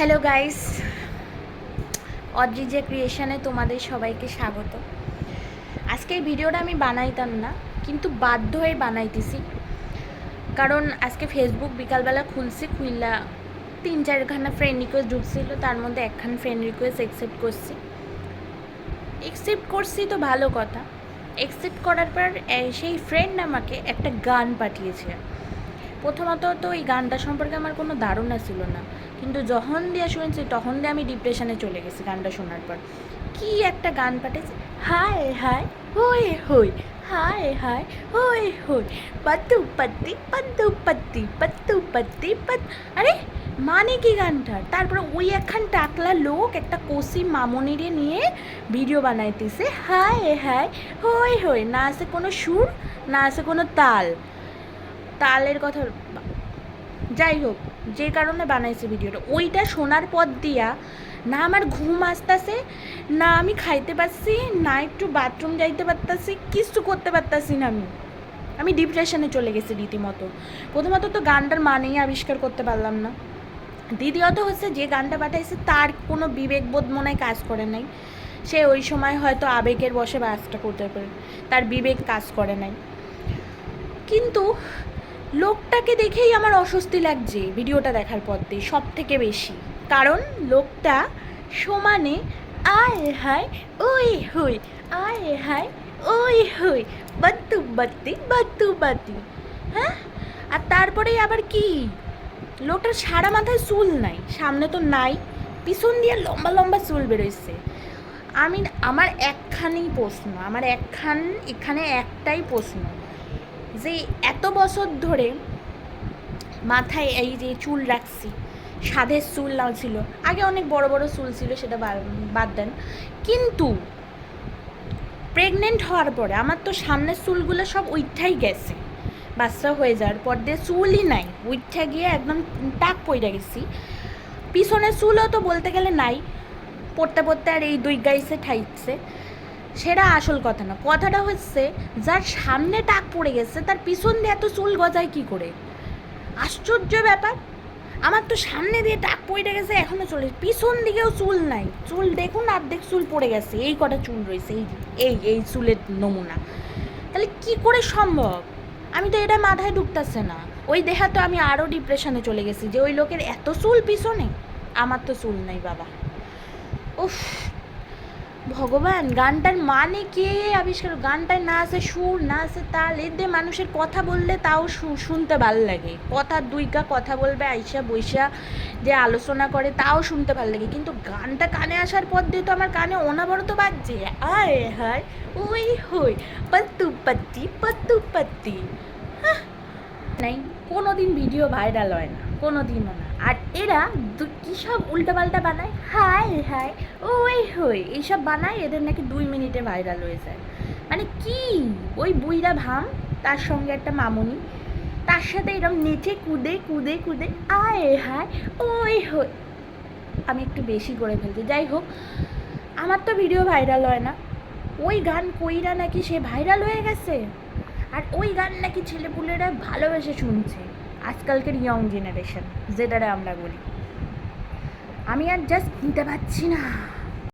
Hello guys Adrija ক্রিয়েশনে তোমাদের সবাইকে স্বাগত। আজকে এই ভিডিওটা আমি বানাইতাম না, কিন্তু বাধ্য হয়ে বানাইতেছি। কারণ আজকে ফেসবুক বিকালবেলা খুলছি খুললা তিন চারখানা ফ্রেন্ড রিকোয়েস্ট ঢুকছিল, তার মধ্যে একখান ফ্রেন্ড রিকোয়েস্ট অ্যাকসেপ্ট করছি। অ্যাকসেপ্ট করছি তো ভালো কথা। অ্যাকসেপ্ট করার পর সেই ফ্রেন্ড আমাকে একটা গান পাঠিয়েছে। প্রথমত তো এই গানটা সম্পর্কে আমার কোনো ধারণা ছিল না। কিন্তু যখন দিয়ে শুনেছি, তখন দিয়ে আমি ডিপ্রেশনে চলে গেছি গানটা শোনার পর। কি একটা গান পাঠিয়েছে? হায় হায়, হই হই, হায় হায়, হই হই। পাতু পাত্তি পাতু পাত্তি পাতু পাত্তি পাত আরে মানে কি গানটার তারপরে ওই একখান টাকলা লোক একটা কষি মামনিরে নিয়ে ভিডিও বানাইতেছে। হায় হায়, হই হই, না আছে কোনো সুর, না আছে কোনো তাল। তালের কথা যাই হোক যে কারণে বানাইছে ভিডিওটা। ওইটা শোনার পর দিয়া না আমার ঘুম আসতেছে, না আমি খাইতে পারছি, না একটু বাথরুম যাইতে পারতাছি কিছু করতে পারতাছি না আমি। আমি ডিপ্রেশনে চলে গেছি রীতিমতো। প্রথমত তো গানটার মানেই আবিষ্কার করতে পারলাম না। দ্বিতীয়ত হচ্ছে যে গানটা পাঠাইছে, তার কোনো বিবেকবোধ মনে কাজ করে নাই। সে ওই সময় হয়তো আবেগের বসে বাসটা করতে পারে, তার বিবেক কাজ করে নাই। কিন্তু লোকটাকে দেখেই আমার অস্বস্তি লাগছে ভিডিওটা দেখার পর দিয়ে সব থেকে বেশি। কারণ লোকটা সমানে আয় হায়, ওই হই, আয় হায়, ওই হই বাত্তু বাত্তি বাত্তু বাত্তি হ্যাঁ? আর তারপরে আবার কি? লোকটার সারা মাথায় চুল নাই, সামনে তো নাই, পিছন দিয়ে লম্বা লম্বা চুল বেরোইছে। আমি আমার একখানেই প্রশ্ন, আমার একখান, এখানে একটাই প্রশ্ন। যে এত বছর ধরে মাথায় এই যে চুল রাখছি, সাধের চুল না ছিল। আগে অনেক বড় বড় চুল ছিল, সেটা বাদ দেন। কিন্তু প্রেগনেন্ট হওয়ার পরে আমার তো সামনের চুলগুলো সব উইঠাই গেছে। বাচ্চা হয়ে যাওয়ার পর দিয়ে চুলই নাই, উইঠা গিয়ে একদম টাক পড়ে গেছি। পিছনের চুলও তো বলতে গেলে নাই, পড়তে পড়তে আর এই দুই গাইছে, ঠাইছে। সেটা আসল কথা না। কথাটা হচ্ছে, যার সামনে টাক পড়ে গেছে, তার পিছন দিয়ে এত চুল গজায় কি করে? আশ্চর্য ব্যাপার। আমার তো সামনে দিয়ে টাক পড়ে গেছে, এখনও চলে পিছন দিকেও চুল নাই। চুল দেখুন অর্ধেক চুল পড়ে গেছে। এই কটা চুল রয়েছে, এই এই এই চুলের নমুনা। তাহলে কি করে সম্ভব? আমি তো এটা মাথায় ঢুকতেছে না। ওই দেখা তো আমি আরও ডিপ্রেশনে চলে গেছি যে, ওই লোকের এত চুল পিছনে? আমার তো চুল নাই, বাবা। উফ ভগবান, গানটার মানে কে আবিষ্কার? গানটায় না আছে সুর, না আছে তাল এতে মানুষের কথা বললে তাও শুনতে ভালো লাগে। কথা দুইকা কথা বলবে, আইসা বৈশা যে আলোচনা করে তাও শুনতে ভালো লাগে। কিন্তু গানটা কানে আসার পর দিয়ে তো আমার কানে অনাবরত বাজছে। আয় হায় ওই হই, পাত্তু পাত্তি নাই কোনো দিন ভিডিও ভাইরাল হয় না কোনো দিনও না। আর এরা কী সব উল্টাপাল্টা বানায়? হায় হায়, ওই হই, এইসব বানায় এদের নাকি দুই মিনিটে ভাইরাল হয়ে যায়। মানে কি? ওই বুইরা ভাম, তার সঙ্গে একটা মামুনি, তার সাথে এরকম নেচে কুদে কুদে কুদে, আয় হায়, ওই হই। আমি একটু বেশি করে ফেলছি, যাই হোক, আমার তো ভিডিও ভাইরাল হয় না। ওই গান কইরা নাকি সে ভাইরাল হয়ে গেছে? আর ওই গান নাকি ছেলেপুলেরা ভালোবেসে শুনছে। আজকালকার ইয়ং জেনারেশন যেটারে আমরা বলি। আমি আর জাস্ট নিতে পারছি না।